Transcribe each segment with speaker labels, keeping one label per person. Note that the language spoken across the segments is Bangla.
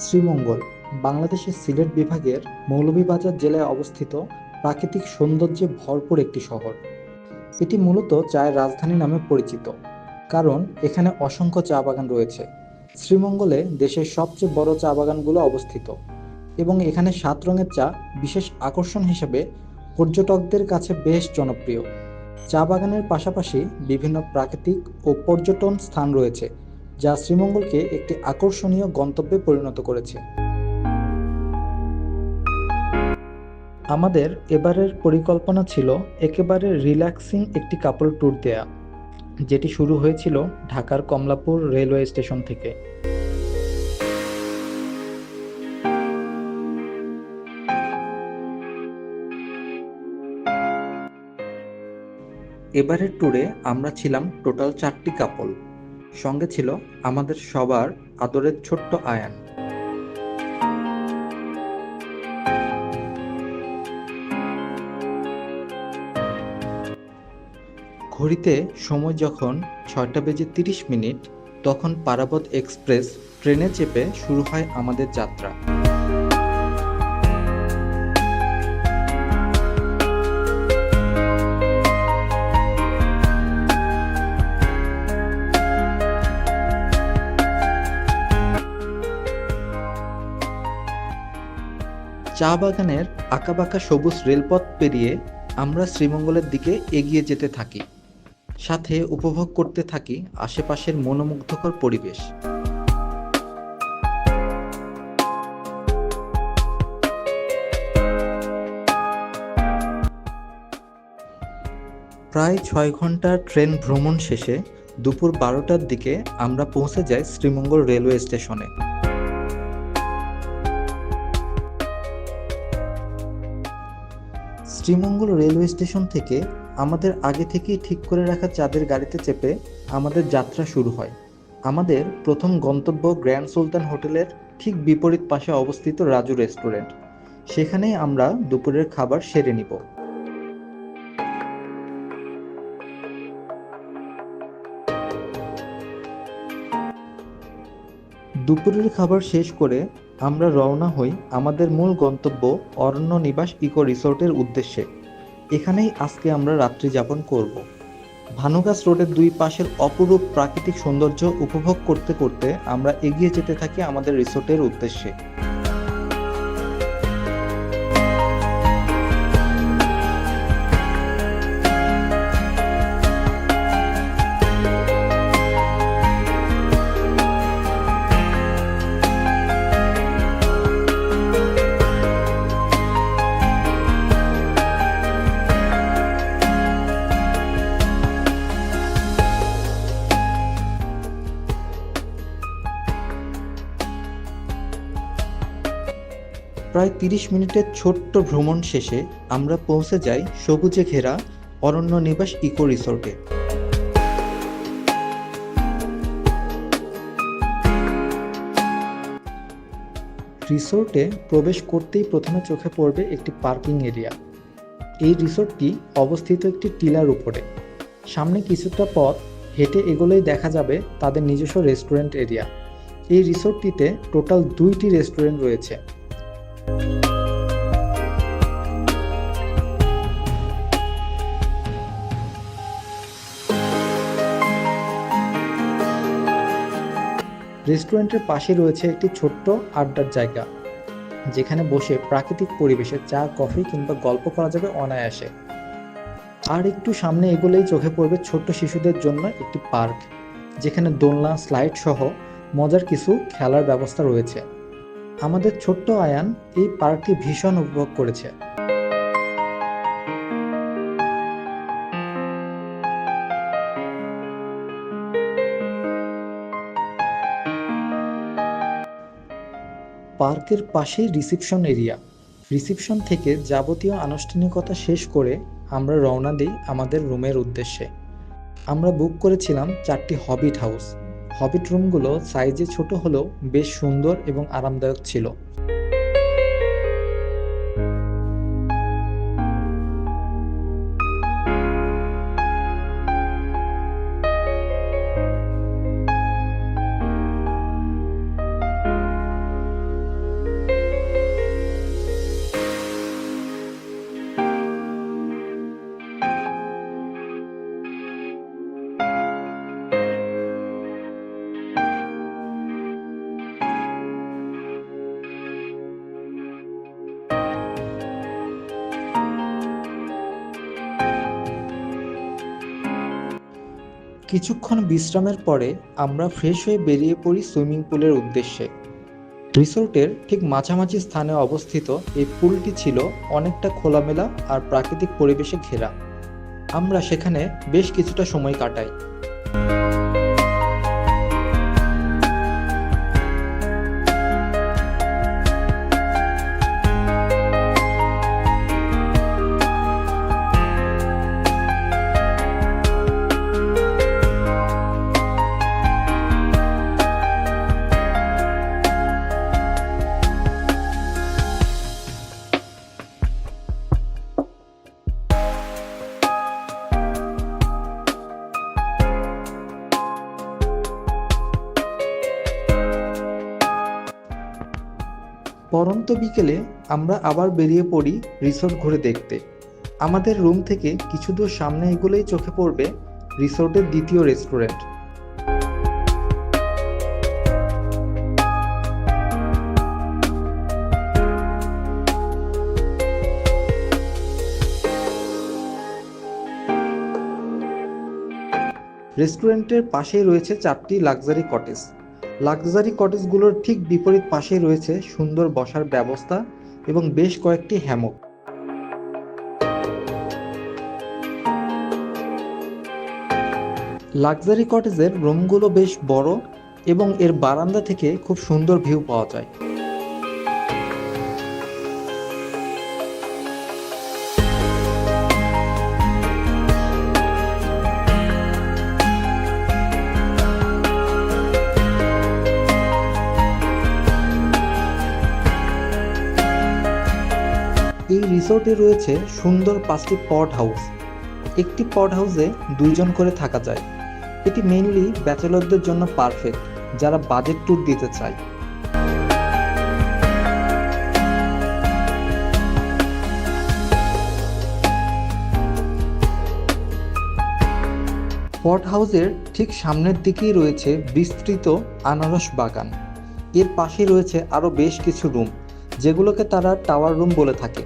Speaker 1: শ্রীমঙ্গল, বাংলাদেশের সিলেট বিভাগের মৌলভীবাজার জেলায় অবস্থিত প্রাকৃতিক সৌন্দর্যে ভরপুর একটি শহর। এটি মূলত চায়ের রাজধানী নামে পরিচিত, কারণ এখানে অসংখ্য চা বাগান রয়েছে। শ্রীমঙ্গলে দেশের সবচেয়ে বড় চা বাগানগুলো অবস্থিত এবং এখানে সাত রঙের চা বিশেষ আকর্ষণ হিসেবে পর্যটকদের কাছে বেশ জনপ্রিয়। চা বাগানের পাশাপাশি বিভিন্ন প্রাকৃতিক ও পর্যটন স্থান রয়েছে যা শ্রীমঙ্গলকে একটি আকর্ষণীয় গন্তব্যে পরিণত করেছে। আমাদের এবারের পরিকল্পনা ছিল একেবারে রিল্যাক্সিং একটি কাপল ট্যুর দেয়া, যেটি শুরু হয়েছিল ঢাকার কমলাপুর রেলওয়ে স্টেশন থেকে। এবারের ট্যুরে আমরা ছিলাম টোটাল চারটি কাপল। সঙ্গে ছিল আমাদের সবার আদরের ছোট্ট আয়ান। ঘড়িতে সময় যখন ছয়টা বেজে তিরিশ মিনিট, তখন পারাবত এক্সপ্রেস ট্রেনে চেপে শুরু হয় আমাদের যাত্রা। চা বাগানের আঁকাবাঁকা সবুজ রেলপথ পেরিয়ে আমরা শ্রীমঙ্গলের দিকে এগিয়ে যেতে থাকি, সাথে উপভোগ করতে থাকি আশেপাশের মনোমুগ্ধকর পরিবেশ। প্রায় ছয় ঘণ্টার ট্রেন ভ্রমণ শেষে দুপুর বারোটার দিকে আমরা পৌঁছে যাই শ্রীমঙ্গল রেলওয়ে স্টেশনে। শ্রীমঙ্গল রেলওয়ে স্টেশন থেকে আমাদের আগে থেকেই ঠিক করে রাখা চাঁদের গাড়িতে চেপে আমাদের যাত্রা শুরু হয়। আমাদের প্রথম গন্তব্য গ্র্যান্ড সুলতান হোটেলের ঠিক বিপরীত পাশে অবস্থিত রাজু রেস্টুরেন্ট। সেখানেই আমরা দুপুরের খাবার সেরে নিব। দুপুরের খাবার শেষ করে আমরা রওনা হই আমাদের মূল গন্তব্য অরণ্য নিবাস ইকো রিসোর্টের উদ্দেশ্যে। এখানেই আজকে আমরা রাত্রি যাপন করব। ভানুগাছ রোডের দুই পাশের অপরূপ প্রাকৃতিক সৌন্দর্য উপভোগ করতে করতে আমরা এগিয়ে যেতে থাকি আমাদের রিসোর্টের উদ্দেশ্যে। প্রায় তিরিশ মিনিটের ছোট্ট ভ্রমণ শেষে আমরা পৌঁছে যাই সবুজে ঘেরা অরণ্য নিবাস ইকো রিসোর্টে। রিসোর্টে প্রবেশ করতেই প্রথমে চোখে পড়বে একটি পার্কিং এরিয়া। এই রিসোর্টটি অবস্থিত একটি টিলার উপরে। সামনে কিছুটা পথ, হেঁটে এগোলেই দেখা যাবে তাদের নিজস্ব রেস্টুরেন্ট এরিয়া। এই রিসোর্টটিতে টোটাল দুইটি রেস্টুরেন্ট রয়েছে। রেস্টুরেন্টের পাশে রয়েছে একটি ছোট্ট আড্ডার জায়গা, যেখানে বসে প্রাকৃতিক পরিবেশে চা, কফি কিংবা গল্প করা যাবে অনায়াসে। আর একটু সামনে এগোলেই চোখে পড়বে ছোট্ট শিশুদের জন্য একটি পার্ক, যেখানে দোলনা, স্লাইড সহ মজার কিছু খেলার ব্যবস্থা রয়েছে। আমাদের ছোট্ট আয়ান এই পার্কটি ভীষণ উপভোগ করেছে। পার্কের পাশেই রিসিপশন এরিয়া। রিসিপশন থেকে যাবতীয় আনুষ্ঠানিকতা শেষ করে আমরা রওনা দিই আমাদের রুমের উদ্দেশ্যে। আমরা বুক করেছিলাম চারটি হবিট হাউস। হবিট রুমগুলো সাইজে ছোট হলেও বেশ সুন্দর এবং আরামদায়ক ছিল। কিছুক্ষণ বিশ্রামের পরে আমরা ফ্রেশ হয়ে বেরিয়ে পড়ি সুইমিং পুলের উদ্দেশ্যে। রিসোর্টের ঠিক মাঝামাঝি স্থানে অবস্থিত এই পুলটি ছিল অনেকটা খোলামেলা আর প্রাকৃতিক পরিবেশে ঘেরা। আমরা সেখানে বেশ কিছুটা সময় কাটাই। পরন্ত বিকেলে আমরা আবার বেরিয়ে পড়ি রিসোর্ট ঘুরে দেখতে। আমাদের রুম থেকে কিছু দূর সামনে এগুলোই চোখে পড়বে রিসোর্টের দ্বিতীয় রেস্টুরেন্ট। রেস্টুরেন্টের পাশেই রয়েছে চারটি লাক্সারি কটেজ। লাক্সারি কটেজগুলোর ঠিক বিপরীত পাশেই রয়েছে সুন্দর বসার ব্যবস্থা এবং বেশ কয়েকটি হ্যামক। লাক্সারি কটেজের রুমগুলো বেশ বড় এবং এর বারান্দা থেকে খুব সুন্দর ভিউ পাওয়া যায়। রিসোর্টে রয়েছে সুন্দর পাঁচটি পট হাউস একটি পট হাউসে দুইজন করে থাকা যায়। এটি মেইনলি ব্যাচেলরদের জন্য পারফেক্ট যারা বাজেট ট্যুর দিতে চায়। পট হাউসের ঠিক সামনের দিকেই রয়েছে বিস্তৃত আনারস বাগান। এর পাশে রয়েছে আরও বেশ কিছু রুম যেগুলোকে তারা টাওয়ার রুম বলে থাকে।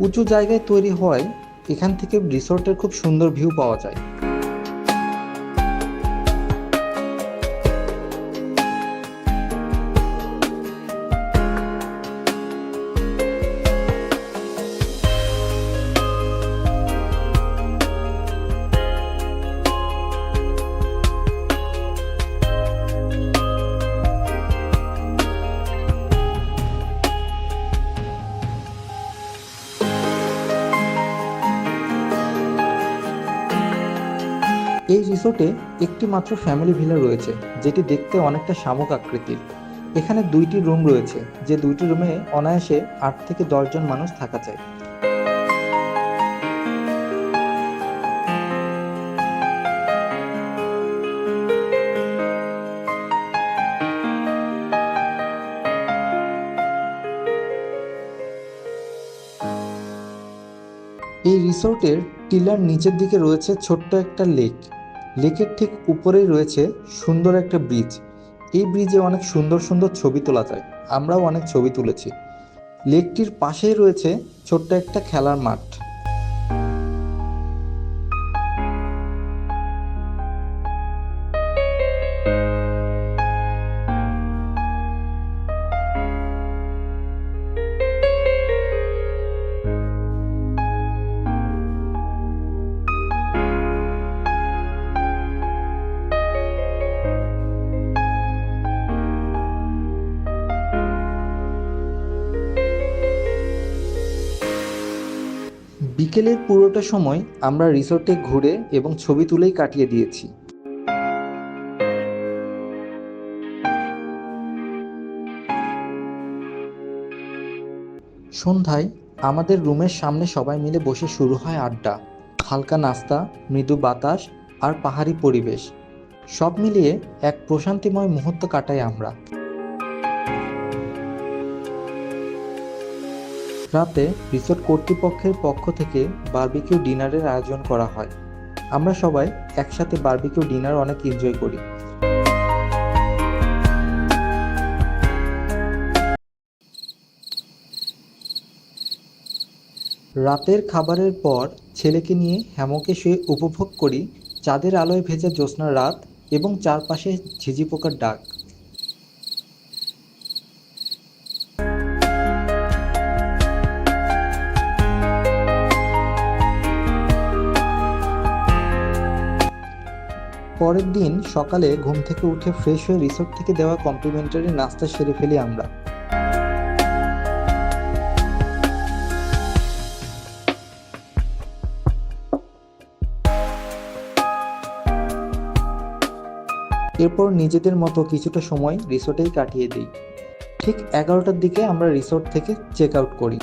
Speaker 1: উঁচু জায়গায় তৈরি হওয়ায় এখান থেকে রিসোর্টের খুব সুন্দর ভিউ পাওয়া যায়। রিসোর্টে একটি মাত্র ফ্যামিলি ভিলা রয়েছে, যেটি দেখতে অনেকটা শামুক আকৃতির। এখানে দুইটি রুম রয়েছে, যে দুইটি রুমে অনায়াসে আট থেকে দশজন মানুষ থাকা যায়। এই রিসোর্টের টিলার নিচের দিকে রয়েছে ছোট্ট একটা লেক লেকের ঠিক উপরেই রয়েছে সুন্দর একটা ব্রিজ এই ব্রিজে অনেক সুন্দর সুন্দর ছবি তোলা যায়। আমরাও অনেক ছবি তুলেছি। লেকটির পাশেই রয়েছে ছোট্ট একটা খেলার মাঠ। বিকেলের পুরোটা সময় আমরা রিসোর্টে ঘুরে এবং ছবি তুলেই কাটিয়ে দিয়েছি। সন্ধ্যায় আমাদের রুমের সামনে সবাই মিলে বসে শুরু হয় আড্ডা। হালকা নাস্তা, মৃদু বাতাস আর পাহাড়ি পরিবেশ। সব মিলিয়ে এক প্রশান্তিময় মুহূর্ত কাটাই আমরা। রাতে রিসোর্ট কর্তৃপক্ষের পক্ষ থেকে বার্বিকিউ ডিনারের আয়োজন করা হয়। আমরা সবাই একসাথে বার্বিকিউ ডিনার অনেক এনজয় করি। রাতের খাবারের পর ছেলেকে নিয়ে হ্যামকে শুয়ে উপভোগ করি চাঁদের আলোয় ভেজা জ্যোৎস্নার রাত এবং চারপাশে ঝিঝি পোকার ডাক। পরের দিন সকালে ঘুম থেকে উঠে ফ্রেশ হয়ে রিসোর্ট থেকে দেওয়া কমপ্লিমেন্টারি নাস্তা সেরে ফেলি আমরা। এরপর নিজেদের মতো কিছুটা সময় রিসোর্টেই কাটিয়ে দিই। ঠিক এগারোটার দিকে আমরা রিসোর্ট থেকে চেক আউট করি।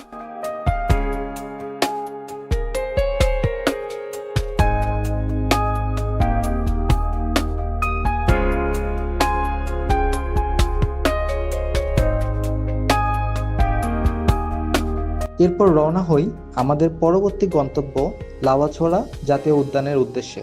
Speaker 1: এরপর রওনা হই আমাদের পরবর্তী গন্তব্য লাওয়াছড়া জাতীয় উদ্যানের উদ্দেশ্যে।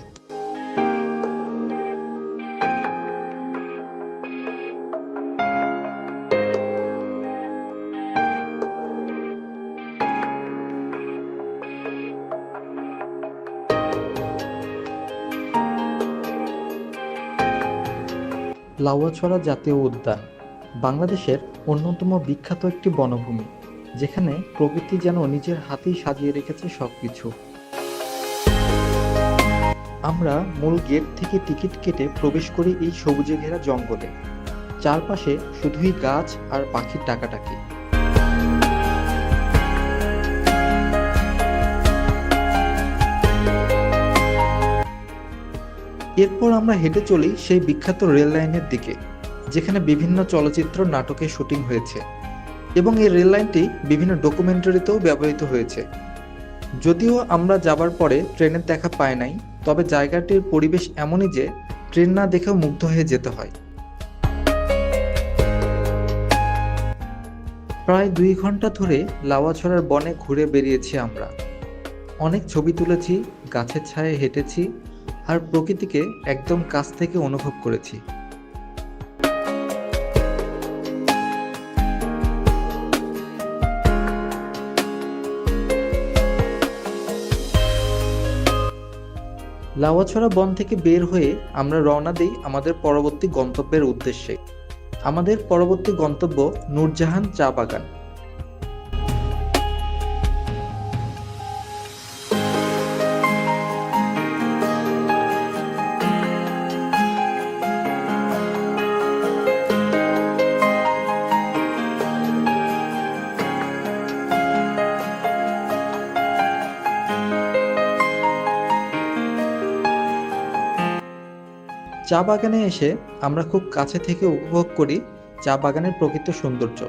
Speaker 1: লাউয়াছড়া জাতীয় উদ্যান, বাংলাদেশের অন্যতম বিখ্যাত একটি বনভূমি। যেখানে প্রকৃতি যেন নিজের হাতেই সাজিয়ে রেখেছে সবকিছু। আমরা মূল গেট থেকে টিকিট কেটে প্রবেশ করি এই সবুজে ঘেরা জঙ্গলে। চারপাশে শুধুই গাছ আর পাখির ডাকাটাকি এরপর আমরা হেঁটে চলি সেই বিখ্যাত রেল লাইনের দিকে, যেখানে বিভিন্ন চলচ্চিত্র নাটকে শুটিং হয়েছে। এবং এই রেল লাইনটি বিভিন্ন ডকুমেন্টারিতেও ব্যবহৃত হয়েছে। যদিও আমরা যাবার পরে ট্রেনের দেখা পায় নাই, তবে জায়গাটির পরিবেশ এমনই যে ট্রেন না দেখেও মুগ্ধ হয়ে যেতে হয়। প্রায় দুই ঘণ্টা ধরে লাওয়াছড়ার বনে ঘুরে বেরিয়েছি আমরা। অনেক ছবি তুলেছি, গাছের ছায়ে হেঁটেছি, আর প্রকৃতিকে একদম কাছ থেকে অনুভব করেছি। লাওয়াছড়া বন থেকে বের হয়ে আমরা রওনা দিই আমাদের পরবর্তী গন্তব্যের উদ্দেশ্যে। আমাদের পরবর্তী গন্তব্য নূরজাহান চা বাগান। চা বাগানে এসে আমরা খুব কাছে থেকে উপভোগ করি চা বাগানের প্রকৃত সৌন্দর্য।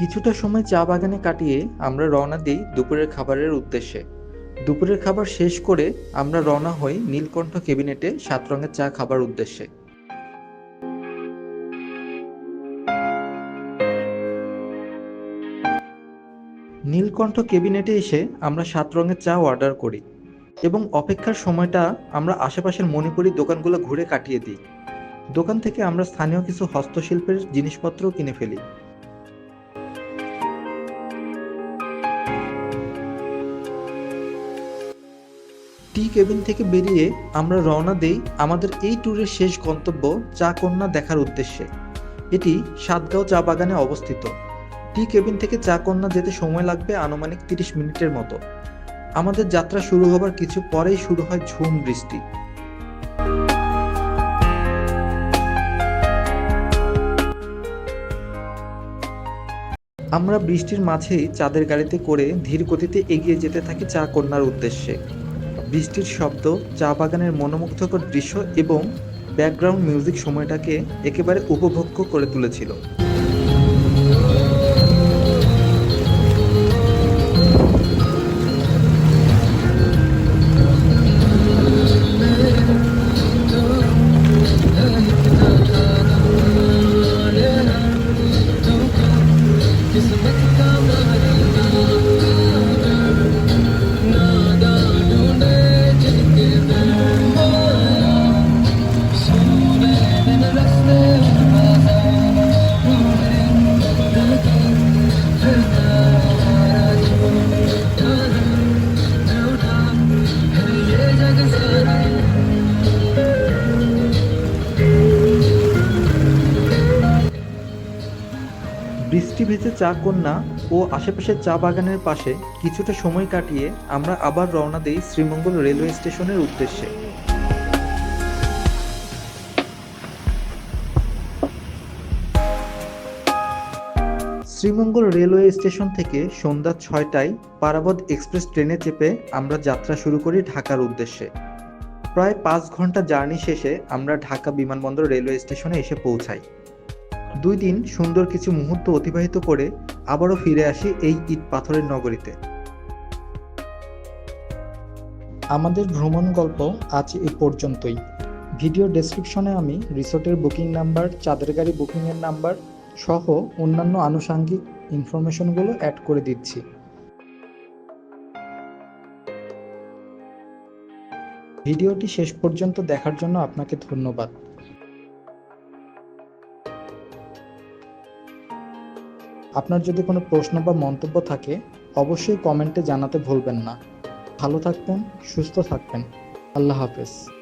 Speaker 1: কিছুটা সময় চা বাগানে কাটিয়ে আমরা রওনা দিই দুপুরের খাবারের উদ্দেশ্যে। দুপুরের খাবার শেষ করে আমরা রওনা হই নীলকণ্ঠ কেবিনেটে সাত রঙের চা খাবার উদ্দেশ্যে। নীলকণ্ঠ কেবিনেটে এসে আমরা সাত রঙের চা অর্ডার করি এবং অপেক্ষার সময়টা আমরা আশেপাশের মণিপুরি দোকানগুলো ঘুরে কাটিয়ে দিই। দোকান থেকে আমরা স্থানীয় কিছু হস্তশিল্পের জিনিসপত্রও কিনে ফেলি। টি কেবিন থেকে বেরিয়ে আমরা রওনা দেই আমাদের এই ট্যুরের শেষ গন্তব্য চা কন্যা দেখার উদ্দেশ্যে। এটি সাতগাঁও চা বাগানে অবস্থিত। টি কেবিন থেকে চা কন্যা যেতে সময় লাগবে আনুমানিক তিরিশ মিনিটের মতো। আমাদের যাত্রা শুরু হবার কিছু পরেই শুরু হয় ঝুম বৃষ্টি। আমরা বৃষ্টির মাঝেই চাঁদের গাড়িতে করে ধীর গতিতে এগিয়ে যেতে থাকি চা কন্যার উদ্দেশ্যে। বৃষ্টির শব্দ চা বাগানের মনোমুগ্ধকর দৃশ্য এবং ব্যাকগ্রাউন্ড মিউজিক সময়টাকে একেবারে উপভোগ্য করে তুলেছিল। চা কন্যা ও আশেপাশের চা বাগানের পাশে কিছুটা সময় কাটিয়ে আমরা আবার রওনা দেই শ্রীমঙ্গল রেলওয়ে স্টেশনের উদ্দেশ্যে। শ্রীমঙ্গল রেলওয়ে স্টেশন থেকে সন্ধ্যা ছয়টায় পারাবত এক্সপ্রেস ট্রেনে চেপে আমরা যাত্রা শুরু করি ঢাকার উদ্দেশ্যে। প্রায় পাঁচ ঘণ্টা জার্নি শেষে আমরা ঢাকা বিমানবন্দর রেলওয়ে স্টেশনে এসে পৌঁছাই। দুই দিন সুন্দর কিছু মুহূর্ত অতিবাহিত করে আবারও ফিরে আসি এই ইট পাথরের নগরীতে। আমাদের ভ্রমণ গল্প আজ এ পর্যন্তই। ভিডিও ডেসক্রিপশনে আমি রিসোর্টের বুকিং নাম্বার, চাঁদের গাড়ি বুকিংয়ের নাম্বার সহ অন্যান্য আনুষাঙ্গিক ইনফরমেশনগুলো অ্যাড করে দিচ্ছি। ভিডিওটি শেষ পর্যন্ত দেখার জন্য আপনাকে ধন্যবাদ। আপনার যদি কোনো প্রশ্ন বা মন্তব্য থাকে, অবশ্যই কমেন্টে জানাতে ভুলবেন না। ভালো থাকবেন, সুস্থ থাকবেন। আল্লাহ হাফেজ।